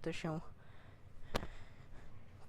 to się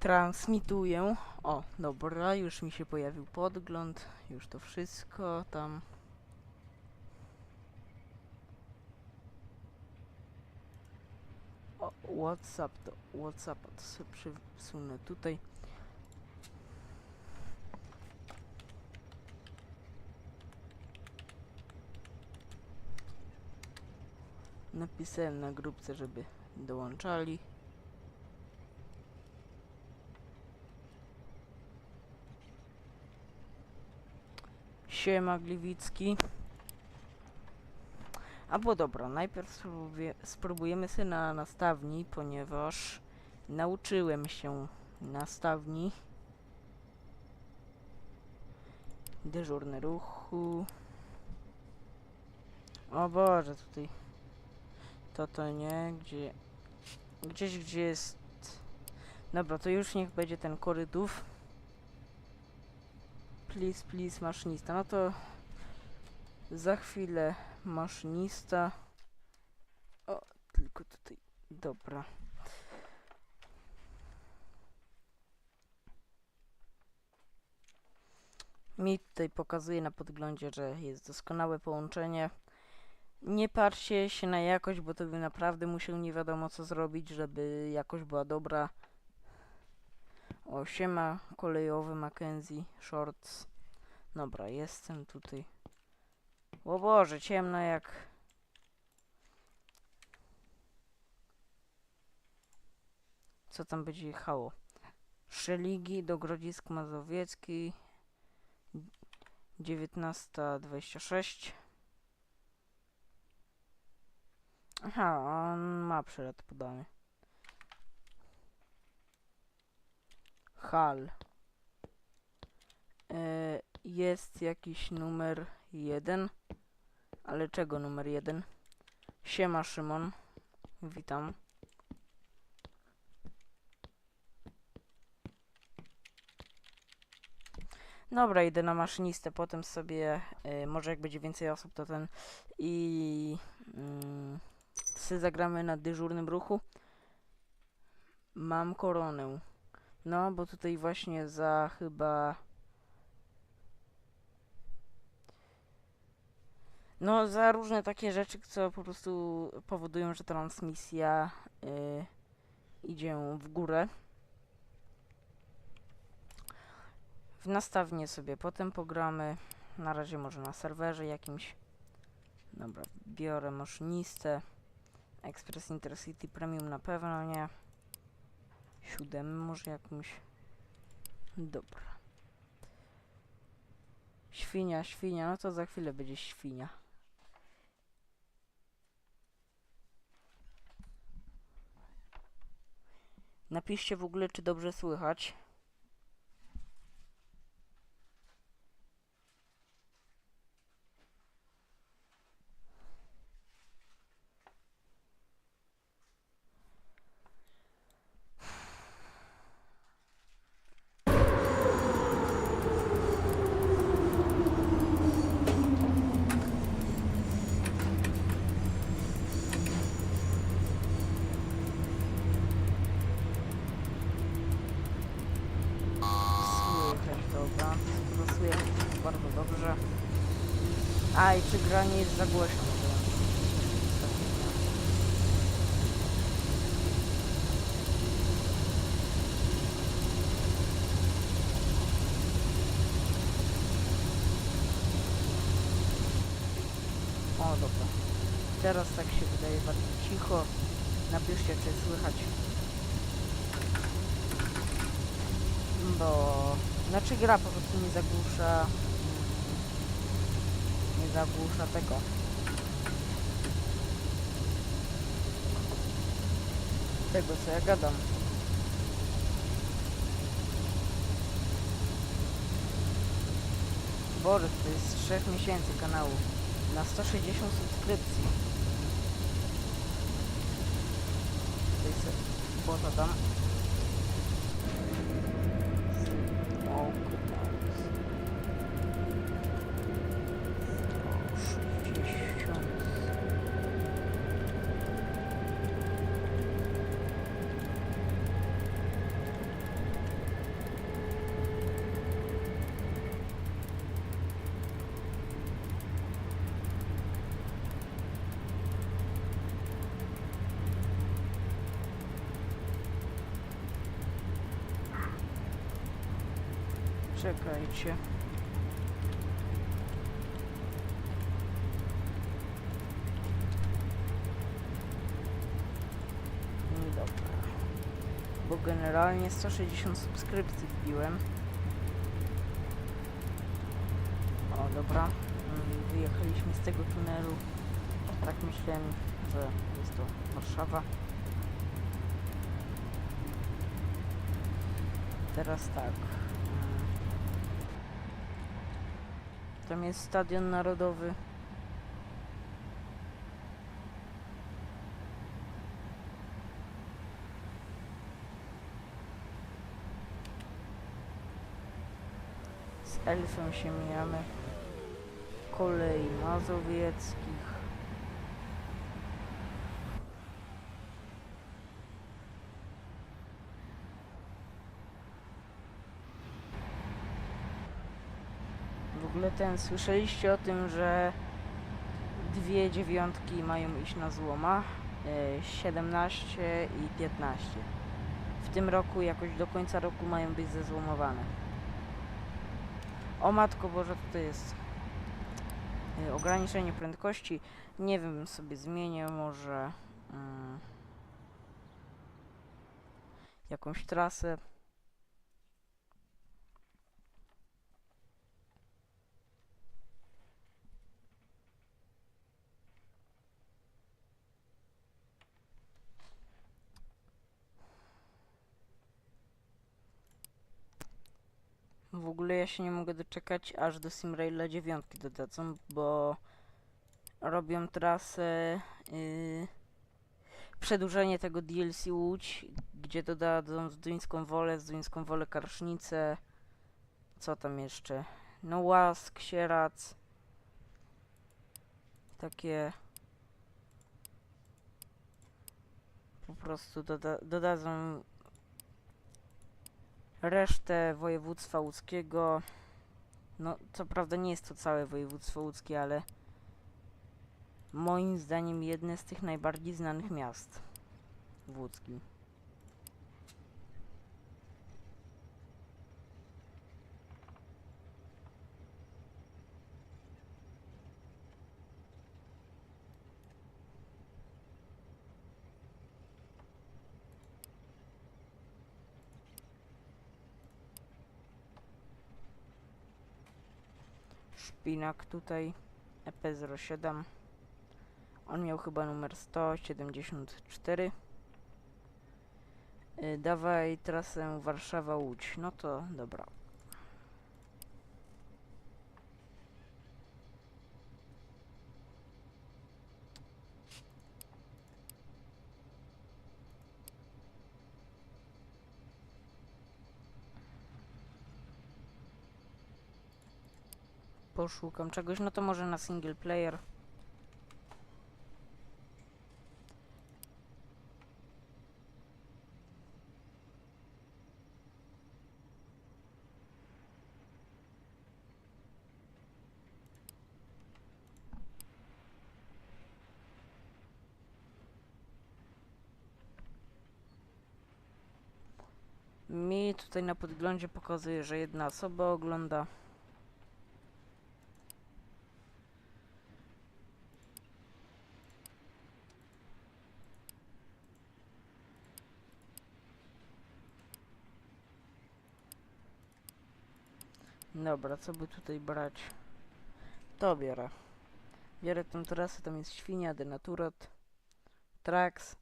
transmituję. O, dobra, już mi się pojawił podgląd, już to wszystko tam. O, WhatsApp to WhatsApp to sobie przesunę tutaj. Napisałem na grupce, żeby dołączali. Siema Gliwicki. Albo dobra, najpierw spróbujemy sobie na nastawni, ponieważ nauczyłem się nastawni. Dyżurny ruchu. O Boże, tutaj to to nie, gdzie gdzieś gdzie jest dobra, to już niech będzie ten korytów please, please, maszynista. No to za chwilę maszynista. O, tylko tutaj dobra. Mi tutaj pokazuje na podglądzie, że jest doskonałe połączenie. Nie patrzcie się na jakość, bo to by naprawdę musiał nie wiadomo co zrobić, żeby jakość była dobra. O, siema kolejowy Mackenzie Shorts. Dobra, jestem tutaj. O Boże, ciemno jak... Co tam będzie jechało? Szeligi do Grodzisk Mazowiecki 19.26 Aha, on ma przelot podany. Hal. E, jest jakiś numer jeden. Ale czego numer jeden? Siema Szymon. Witam. Dobra, idę na maszynistę, potem sobie, e, może jak będzie więcej osób, to ten i... Se zagramy na dyżurnym ruchu. Mam koronę. No, bo tutaj właśnie za chyba... No, za różne takie rzeczy, co po prostu powodują, że transmisja yy, idzie w górę. W nastawnie sobie potem pogramy. Na razie może na serwerze jakimś. Dobra, biorę maszynistę. Express Intercity Premium na pewno nie. Siódem może jakimś. Dobra. Świnia, świnia, no to za chwilę będzie świnia. Napiszcie w ogóle, czy dobrze. Słychać, gra nie jest za głośno? O, dobra. Teraz tak się wydaje bardzo cicho. Napiszcie, czy słychać bo znaczy gra po prostu nie zagłusza nie zagłusza tego. Tego co ja gadam. Boże, to jest z 3 miesięcy kanału. Na 160 subskrypcji. Tutaj se bota dam Czekajcie. No Dobra. Bo generalnie 160 subskrypcji wbiłem. O, dobra. Mm, Wyjechaliśmy z tego tunelu. Tak myślałem, że jest to Warszawa. Teraz tak. mm. Tam jest Stadion Narodowy. Z Elfem się mijamy. Kolei Mazowieckich. W ogóle ten, słyszeliście o tym, że dwie dziewiątki mają iść na złoma? E, 17 i 15. W tym roku, jakoś do końca roku mają być zezłomowane. O matko Boże, to jest e, ograniczenie prędkości. Nie wiem, sobie zmienię może mm, jakąś trasę. W ogóle ja się nie mogę doczekać, aż do Simraila 9 dodadzą, bo robią trasę yy, przedłużenie tego DLC Łódź, gdzie dodadzą Zduńską Wolę, Zduńską Wolę Karsznicę, co tam jeszcze? No Łask, Sierac, takie po prostu doda dodadzą resztę województwa łódzkiego. No, co prawda nie jest to całe województwo łódzkie, ale moim zdaniem jedne z tych najbardziej znanych miast w łódzkim. Szpinak tutaj E EP07 on miał chyba numer 174 yy, dawaj trasę Warszawa-Łódź. No to dobra poszukam czegoś no to może na single player Mi tutaj na podglądzie pokazuje, że jedna osoba ogląda. Dobra, co by tutaj brać? To biorę. Biorę tą trasę, tam jest świnia, denaturat, trax.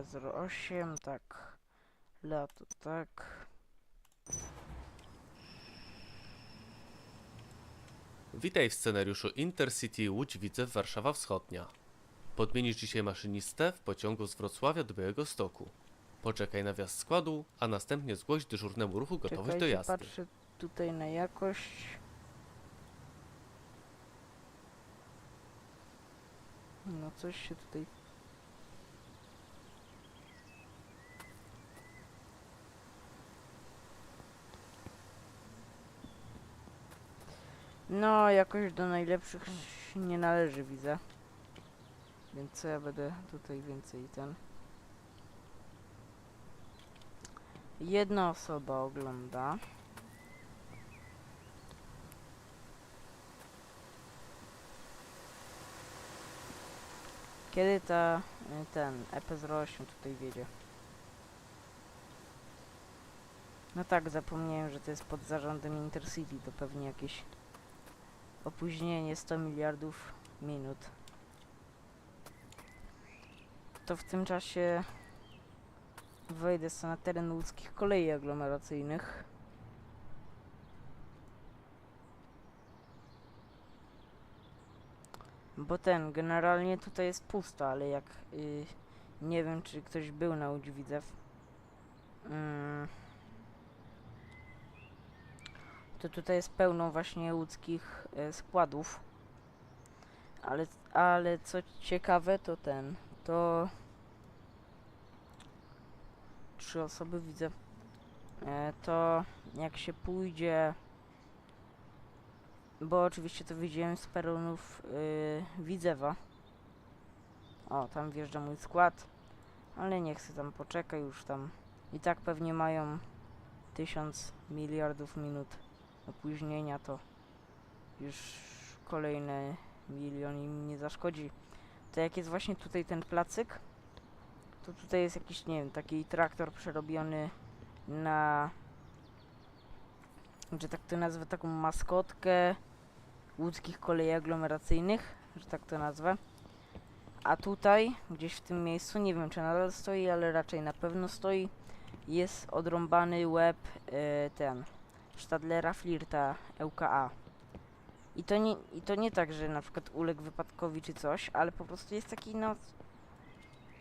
Mm, EP08, tak. Lato, tak. Witaj w scenariuszu Intercity Łódź Widzew Warszawa Wschodnia. Podmienisz dzisiaj maszynistę w pociągu z Wrocławia do Białegostoku. Poczekaj na wjazd składu, a następnie zgłoś dyżurnemu ruchu gotowość do Czekajcie, jazdy. patrzę tutaj na jakość. No coś się tutaj... No, jakoś do najlepszych nie należy, widzę. Więc co ja będę tutaj więcej ten... Jedna osoba ogląda. Kiedy ta, y, ten EP08 tutaj wiedzie? No tak, zapomniałem, że to jest pod zarządem Intercity, to pewnie jakieś opóźnienie 100 miliardów minut. To w tym czasie wejdę sobie na teren łódzkich kolei aglomeracyjnych. Bo ten, generalnie tutaj jest pusto, ale jak y, nie wiem, czy ktoś był na Łódź Widzew, mm, to tutaj jest pełno właśnie łódzkich e, składów. Ale, ale co ciekawe, to ten, to trzy osoby widzę. E, to jak się pójdzie, bo oczywiście to widziałem z peronów y, Widzewa. O, tam wjeżdża mój skład, ale nie chcę tam poczekaj już tam. I tak pewnie mają tysiąc miliardów minut opóźnienia, to już kolejny milion im nie zaszkodzi. To jak jest właśnie tutaj ten placyk, to tutaj jest jakiś, nie wiem, taki traktor przerobiony na, że tak to nazwę, taką maskotkę łódzkich kolei aglomeracyjnych, że tak to nazwę. A tutaj, gdzieś w tym miejscu, nie wiem czy nadal stoi, ale raczej na pewno stoi, jest odrąbany łeb e, ten Stadlera Flirta ŁKA. I to, nie, I to nie tak, że na przykład uległ wypadkowi czy coś, ale po prostu jest taki no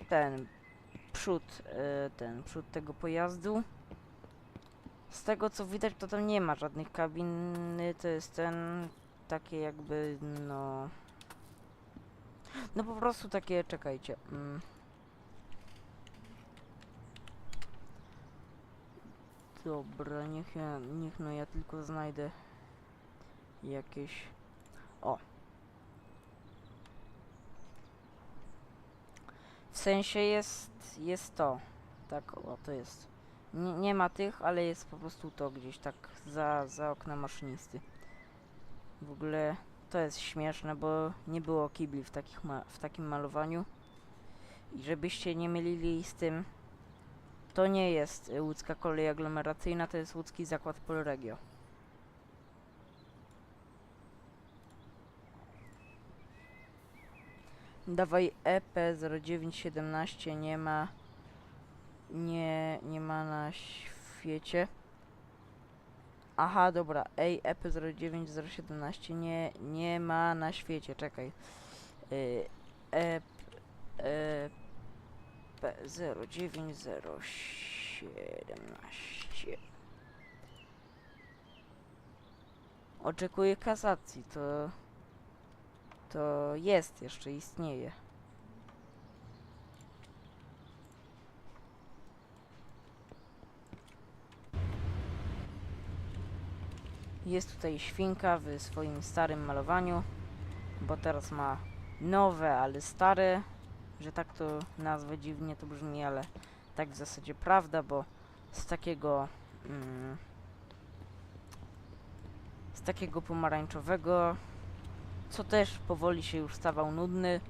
ten przód, e, ten przód tego pojazdu. Z tego co widać to tam nie ma żadnych kabiny, to jest ten takie jakby no no po prostu takie, czekajcie. Mm. Dobra, niech ja, niech no ja tylko znajdę jakieś... O! W sensie jest, jest to. Tak, o, to jest. Nie, nie ma tych, ale jest po prostu to gdzieś tak za, za oknem maszynisty. W ogóle to jest śmieszne, bo nie było kibli w, takich ma- w takim malowaniu. I żebyście nie mylili z tym, to nie jest y, łódzka kolej aglomeracyjna, to jest łódzki zakład Polregio. Dawaj E EP0917 nie ma nie, nie ma na świecie. Aha, dobra. Ej, E EP09017 nie, nie ma na świecie. Czekaj. Y, EP e, P09017 Oczekuję kasacji, to... To jest, jeszcze istnieje. Jest tutaj świnka w swoim starym malowaniu, bo teraz ma nowe, ale stare, że tak to nazwę dziwnie to brzmi, ale tak w zasadzie prawda, bo z takiego mm, z takiego pomarańczowego, co też powoli się już stawał nudny,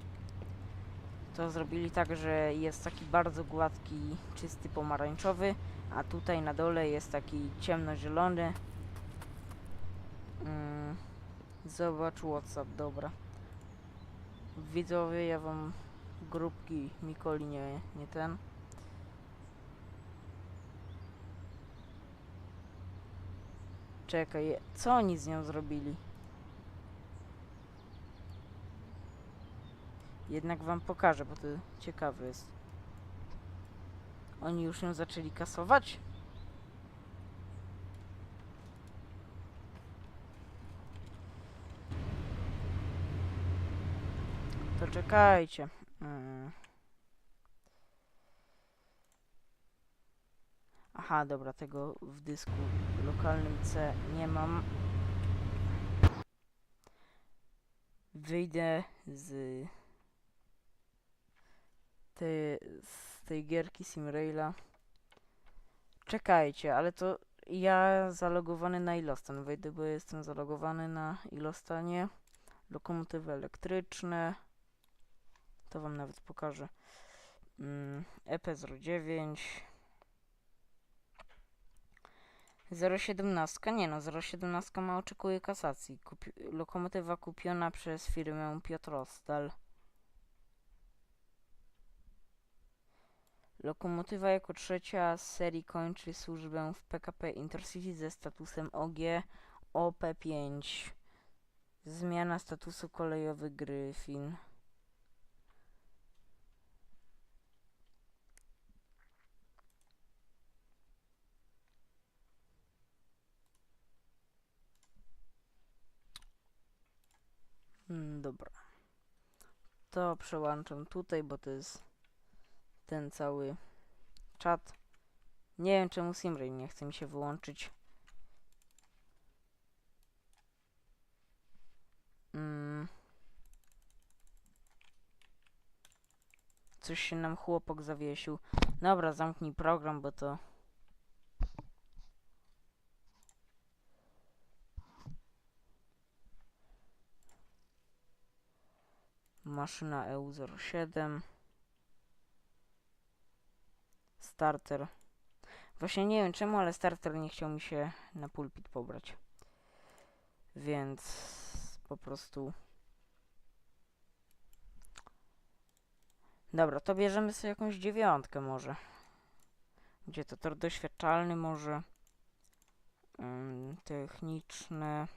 to zrobili tak, że jest taki bardzo gładki, czysty pomarańczowy, a tutaj na dole jest taki ciemnozielony. Mm, zobacz WhatsApp, dobra. Widzowie, ja wam grupki Mikoli nie, nie ten. Czekaj, co oni z nią zrobili? Jednak wam pokażę, bo to ciekawe jest. Oni już ją zaczęli kasować? To czekajcie. Aha, dobra, tego w dysku lokalnym C nie mam. Wyjdę z tej, z tej gierki Simraila. Czekajcie, ale to ja zalogowany na Ilostan wejdę, bo jestem zalogowany na Ilostanie. Lokomotywy elektryczne. To wam nawet pokażę. Mm, EP09. 017, nie no, 017 ma oczekuje kasacji. Kupi lokomotywa kupiona przez firmę Piotrostal. Lokomotywa jako trzecia z serii kończy służbę w PKP Intercity ze statusem OG OP5. Zmiana statusu kolejowy Gryfin. Mm, Dobra. To przełączam tutaj, bo to jest ten cały czat. Nie wiem czemu Simray nie chce mi się wyłączyć. Mm. Coś się nam chłopak zawiesił. Dobra, zamknij program, bo to... Maszyna E EU07. Starter. Właśnie nie wiem czemu, ale starter nie chciał mi się na pulpit pobrać. Więc po prostu. Dobra, to bierzemy sobie jakąś dziewiątkę może. Gdzie to tor doświadczalny może. Ym, techniczne.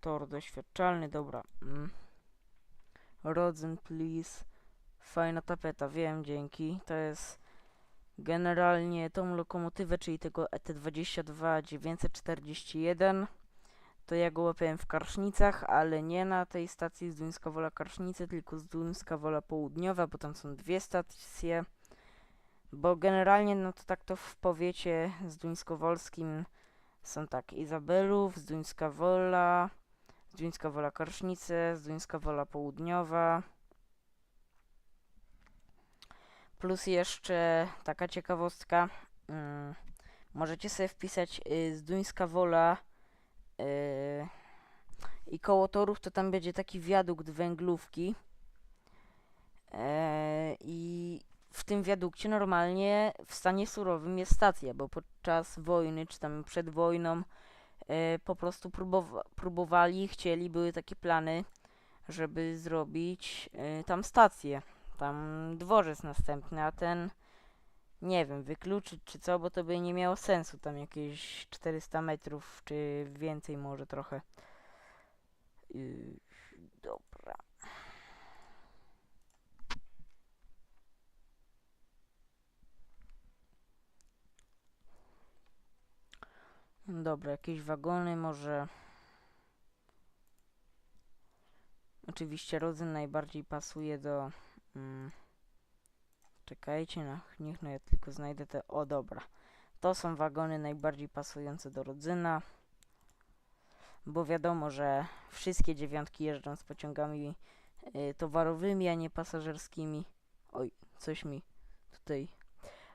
Tor doświadczalny, dobra. Mm. Rodzen, please. Fajna tapeta, wiem, dzięki. To jest generalnie tą lokomotywę, czyli tego E ET22 941. To ja go łapiałem w Karsznicach, ale nie na tej stacji z Duńska Wola Karsznice, tylko z Duńska Wola Południowa, bo tam są dwie stacje. Bo generalnie, no to tak to w powiecie z Duńskowolskim są tak Izabelów, z Duńska Wola, Duńska Wola Karsznice, Duńska Wola Południowa. Plus jeszcze taka ciekawostka. Mm, możecie sobie wpisać y, z Duńska Wola y, i koło torów to tam będzie taki wiadukt węglówki. E, I w tym wiadukcie normalnie w stanie surowym jest stacja, bo podczas wojny czy tam przed wojną po prostu próbowa- próbowali, chcieli, były takie plany, żeby zrobić e, tam stację tam dworzec następny, a ten nie wiem, wykluczyć czy co, bo to by nie miało sensu, tam jakieś 400 metrów, czy więcej może trochę. Yy, dobra. Dobra, jakieś wagony może. Oczywiście rodzyn najbardziej pasuje do Mm. Czekajcie, no, niech no ja tylko znajdę te. O, dobra. To są wagony najbardziej pasujące do rodzyna. Bo wiadomo, że wszystkie dziewiątki jeżdżą z pociągami y, towarowymi, a nie pasażerskimi. Oj, coś mi tutaj.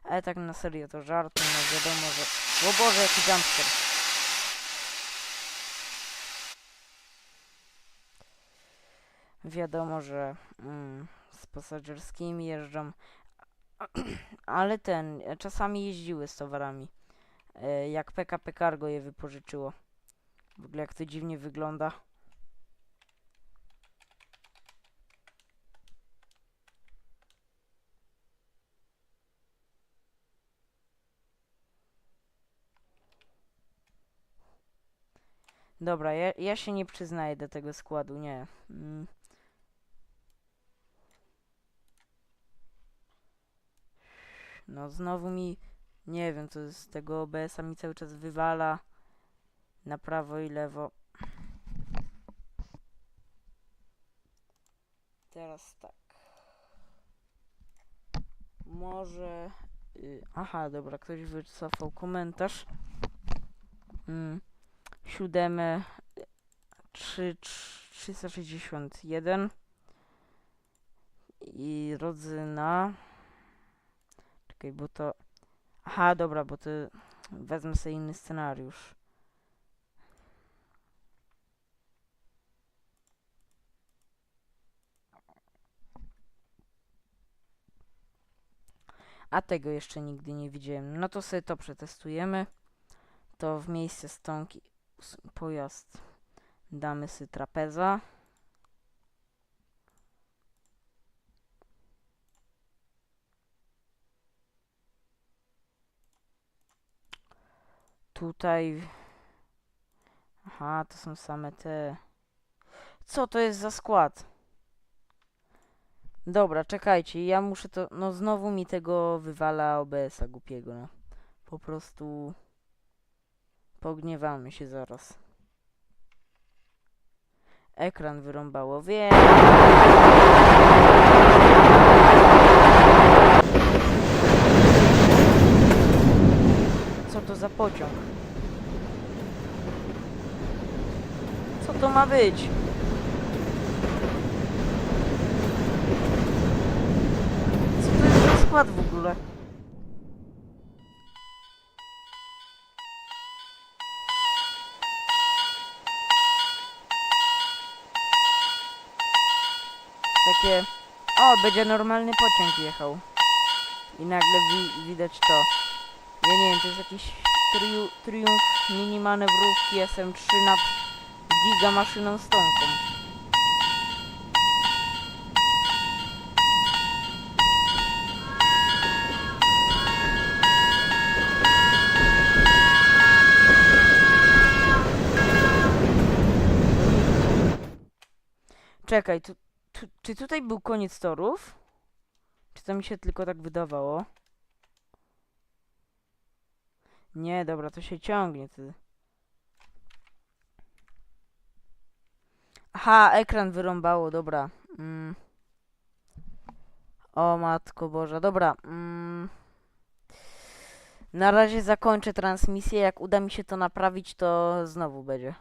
Ale tak na serio to żart, no wiadomo, że. O Boże, jaki jumpster. Wiadomo, że. Mm, z pasażerskimi jeżdżą, ale ten, czasami jeździły z towarami, e, jak PKP Cargo je wypożyczyło. W ogóle jak to dziwnie wygląda. Dobra, ja, ja się nie przyznaję do tego składu, nie. Mm. No znowu mi, nie wiem, co z tego OBS-a mi cały czas wywala na prawo i lewo. teraz tak. Może. y, Aha, dobra, ktoś wycofał komentarz. Mm. Siódeme. y, trzy- trz- 361 i rodzyna. Czekaj, bo to. Aha, dobra, bo to wezmę sobie inny scenariusz. A tego jeszcze nigdy nie widziałem. No to sobie to przetestujemy. To w miejsce stonki pojazd damy sobie trapeza. Tutaj. Aha, to są same te. Co to jest za skład? Dobra, czekajcie, ja muszę to. No, znowu mi tego wywala OBS-a głupiego, no. Po prostu. Pogniewamy się zaraz. Ekran wyrąbało, wiem. Co to za pociąg? Co to ma być? Takie... O, będzie normalny pociąg jechał. I nagle wi widać to. Ja nie wiem, to jest jakiś triu triumf mini manewrówki SM3 nad giga maszyną stonką. Czekaj, tu, tu, czy tutaj był koniec torów? Czy to mi się tylko tak wydawało? Nie, dobra, to się ciągnie. Ty. Aha, ekran wyrąbało, dobra. Mm. O matko Boża, dobra. Mm. Na razie zakończę transmisję. Jak uda mi się to naprawić, to znowu będzie.